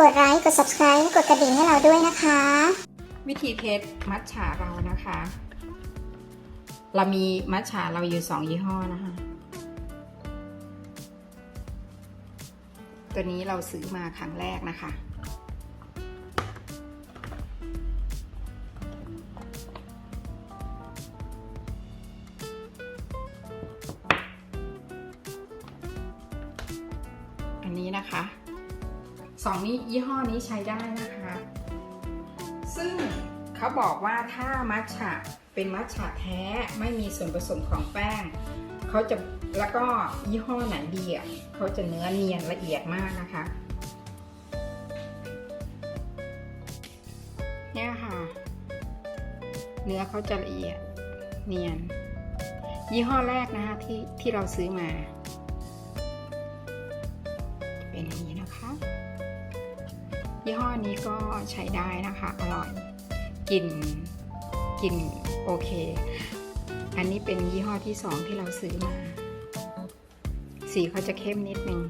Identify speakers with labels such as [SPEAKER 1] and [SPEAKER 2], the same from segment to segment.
[SPEAKER 1] กดไลค์กด subscribe กดกระดิ่งให้เราด้วยนะคะ
[SPEAKER 2] วิธีเทสมัทฉาเรานะคะ เรามีมัทฉาเราอยู่สองยี่ห้อนะคะ ตัวนี้เราซื้อมาครั้งแรกนะคะ ใช้ได้นะคะ ซึ่งเขาบอกว่าถ้ามัทฉะเป็นมัทฉะแท้ไม่มีส่วนผสมของแป้งเขาจะแล้วก็ยี่ห้อไหนดีอะเขาจะเนื้อเนียนละเอียดมากนะคะ เนี่ยค่ะ เนื้อเขาจะละเอียดเนียน ยี่ห้อแรกนะคะที่ที่เราซื้อมา ยี่ห้อนี้ก็ใช้ได้นะคะ อร่อยกลิ่นกลิ่นโอเค อันนี้เป็นยี่ห้อที่สองที่เราซื้อมา สีเขาจะเข้มนิดนึง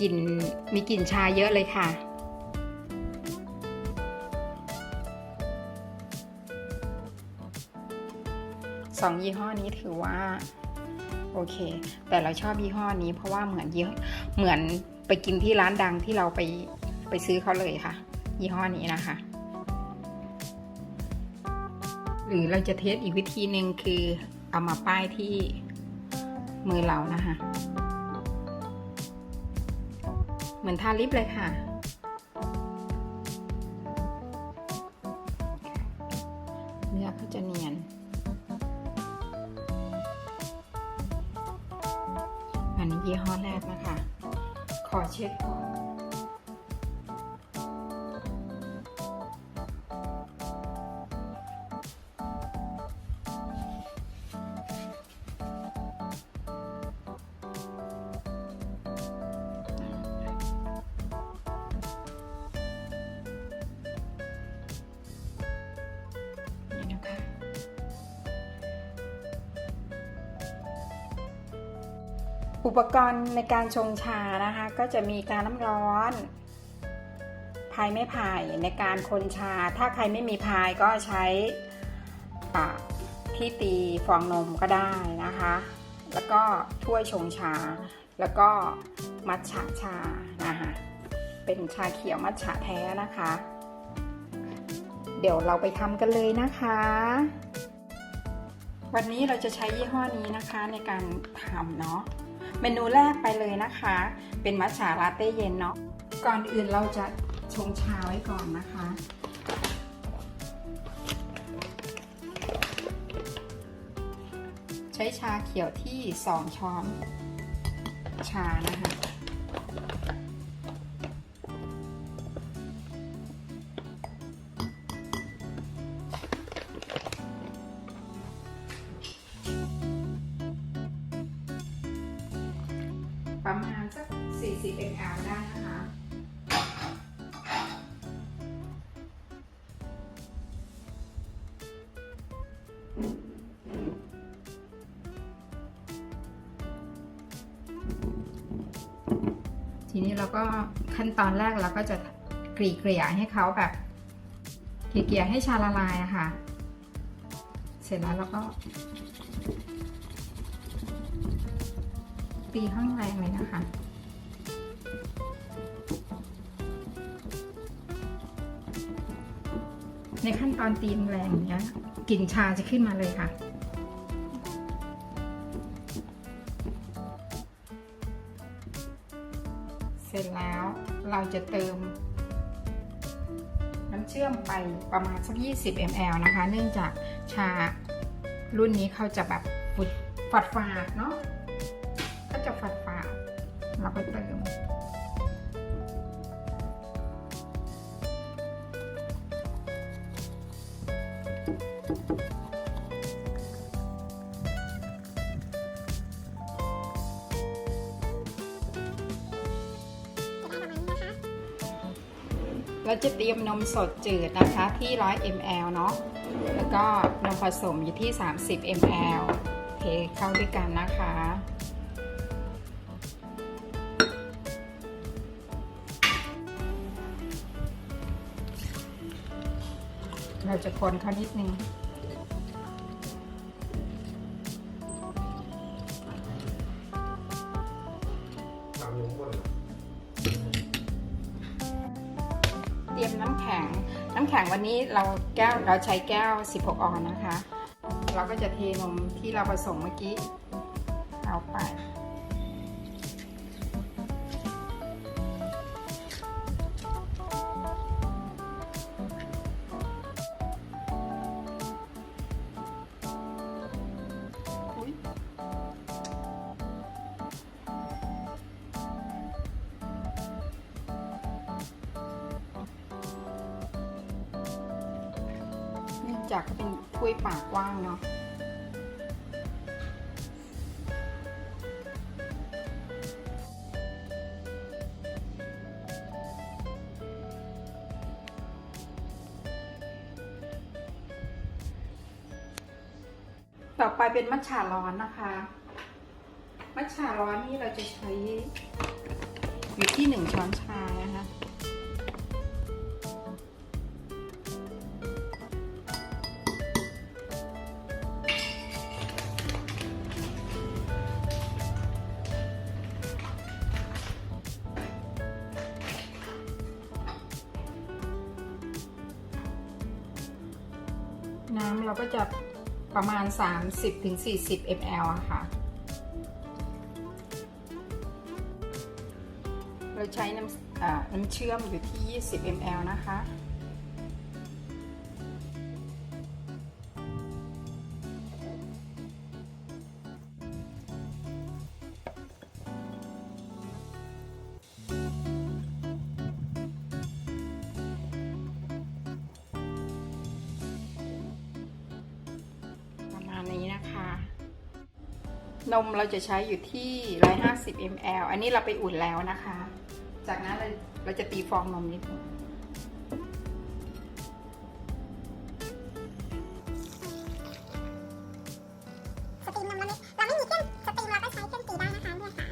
[SPEAKER 2] กลิ่นมีกลิ่นชาเยอะเลยค่ะ สองยี่ห้อนี้ถือว่าโอเค แต่เราชอบยี่ห้อนี้เพราะว่าเหมือนยี่เหมือนไปกินที่ร้านดังที่เราไป ไปซื้อเขาเลยค่ะ ยี่ห้อนี้นะคะ หรือเราจะเทสอีกวิธีหนึ่งคือเอามาป้ายที่มือเรานะคะเหมือนทาลิปเลยค่ะ เนื้อเขาจะเนียน อันนี้ยี่ห้อแรกนะคะ ขอเช็ดก่อน อุปกรณ์ในการชงชานะคะ ก็จะมีการน้ำร้อนพายไม่พายในการคนชา ถ้าใครไม่มีพายก็ใช้ที่ตีฟองนมก็ได้นะคะ แล้วก็ถ้วยชงชา แล้วก็มัทฉะชานะคะเป็นชาเขียวมัทฉะแท้นะคะ เดี๋ยวเราไปทำกันเลยนะคะ วันนี้เราจะใช้ยี่ห้อนี้นะคะในการทำเนาะ เมนูแรกไปเลยนะคะ เป็นมัทฉาลาเต้เย็นเนาะก่อนอื่นเราจะชงชาไว้ก่อนนะคะ ใช้ชาเขียวที่ 2 ช้อนชานะคะประ 40 ml ได้นะคะทีนี้เราก็ขั้นตอนแรกเราก็จะกรีเกลี่ยให้เขาแบบกรีเกลี่ยให้ชาละลายอะค่ะ เสร็จแล้วเราก็ ตีข้างแรงเลยนะคะ ในขั้นตอนตีแรงอย่างเนี้ยกลิ่นชาจะขึ้นมาเลยค่ะ เสร็จแล้วเราจะเติม น้ำเชื่อมไปประมาณสัก 20 ml นะคะ เนื่องจากชารุ่นนี้เขาจะแบบฟุดฝัดฝาดเนาะก็จะฝาดฝาดเราก็เติม เราจะเตรียมนมสดจืดนะคะที่ 100 ml เนาะแล้วก็นมผสมอยู่ที่ 30 ml เทเข้าด้วยกันนะคะ เราจะคนเขานิดนึง
[SPEAKER 3] ตามนิ้วก้น
[SPEAKER 2] เตรียมน้ำแข็ง น้ำแข็งวันนี้เราแก้วเราใช้แก้ว 16 ออนนะคะ เราก็จะเทนมที่เราผสมเมื่อกี้ เอาไป องจากเป็นถ้วยปากกว้างเนาะต่อไปเป็นมัทฉาร้อนนะคะ มัทฉาร้อนนี่เราจะใช้อยู่ที่หนึ่งช้อนชานะคะ น้ำเราก็จะประมาณ 30-40 ml อะค่ะ เราใช้น้ำน้ำเชื่อมอยู่ที่ 20 ml นะคะ นมเราจะใช้อยู่ที่ 150 ml อันนี้เราไปอุ่นแล้วนะคะ จากนั้นเราเราจะตีฟองนมนิดนึง
[SPEAKER 1] สตรีมนมเราไม่เราไม่มีเครื่องสตรีมเราก็ใช้เครื่องตีได้นะคะค่ะ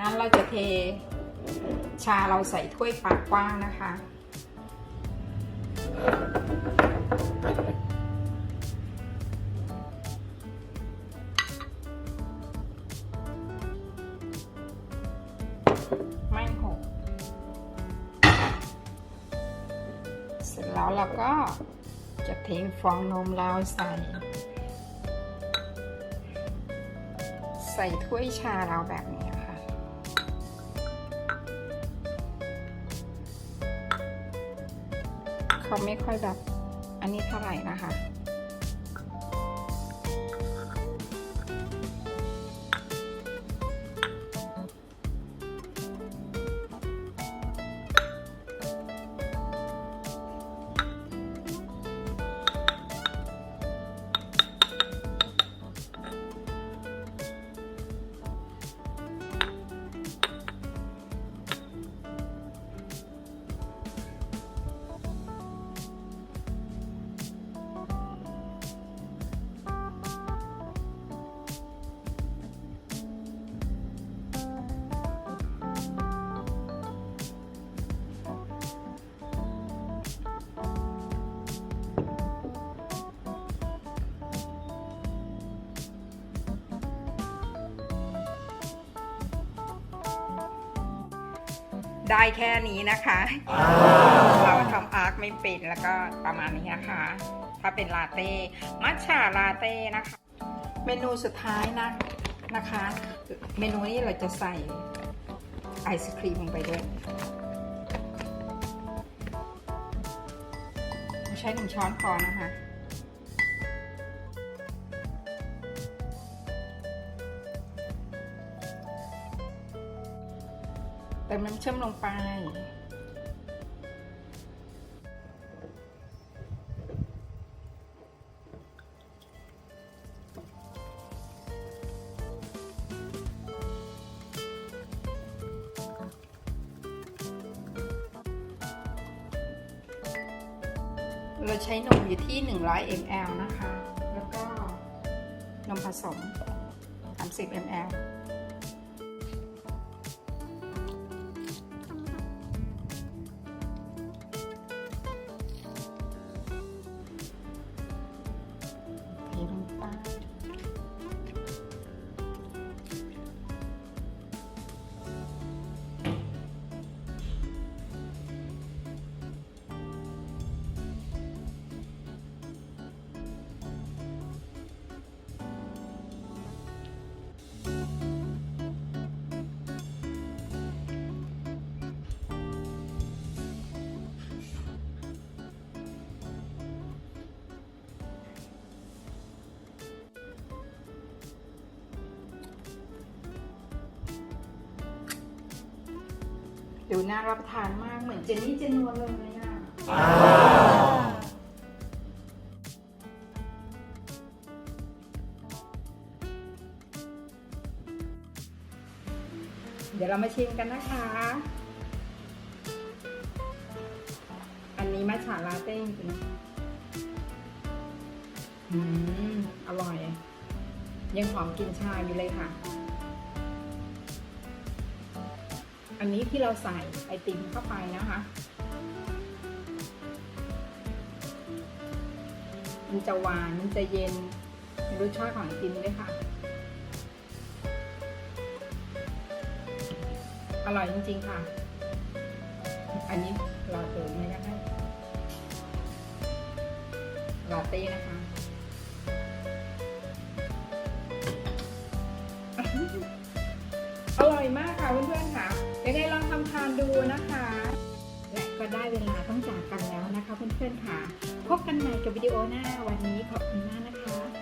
[SPEAKER 2] นั้นเราจะเท ชาเราใส่ถ้วยปากกว้างนะคะ ไม่หก เสร็จแล้วเราก็จะเทฟองนมเราใส่ ใส่ถ้วยชาเราแบบนี้ เขาไม่ค่อยแบบอันนี้เท่าไหร่นะคะ ได้แค่นี้นะคะ เราทำอาร์คไม่เป็นแล้วก็ประมาณนี้นะคะ ถ้าเป็นลาเต้ มัทฉาลาเต้นะคะ เมนูสุดท้ายนะนะคะ เมนูนี้เราจะใส่ไอศครีมลงไปด้วยใช้หนึ่งช้อนพอนะคะ ติมน้ำเชื่อมลงไป เราใช้นมอยู่ที่ 100 ml นะคะ แล้วก็นมผสม3 30 ml ดูน่ารับประทานมากเหมือนเจนนี่เจนัวเลยอะเดี๋ยวเรามาชิมกันนะคะ อันนี้มัชฉาลาเต้จริงๆอืม อร่อย ยังหอมกลินชาอยู่เลยค่ะ อันนี้ที่เราใส่ไอติมเข้าไปนะคะ มันจะหวานมันจะเย็นรสชาติของไอติมด้วยค่ะ อร่อยจริง ๆ ค่ะ อันนี้ลาเต้ไม่ได้ลาเต้นะคะอร่อยมากค่ะเพื่อนๆค่ะ ยังไงลองทำทานดูนะคะ และก็ได้เวลาต้องจากกันแล้วนะคะเพื่อนๆค่ะ พบกันใหม่กับวิดีโอหน้าวันนี้ขอบคุณมากนะคะสวัสดีค่ะ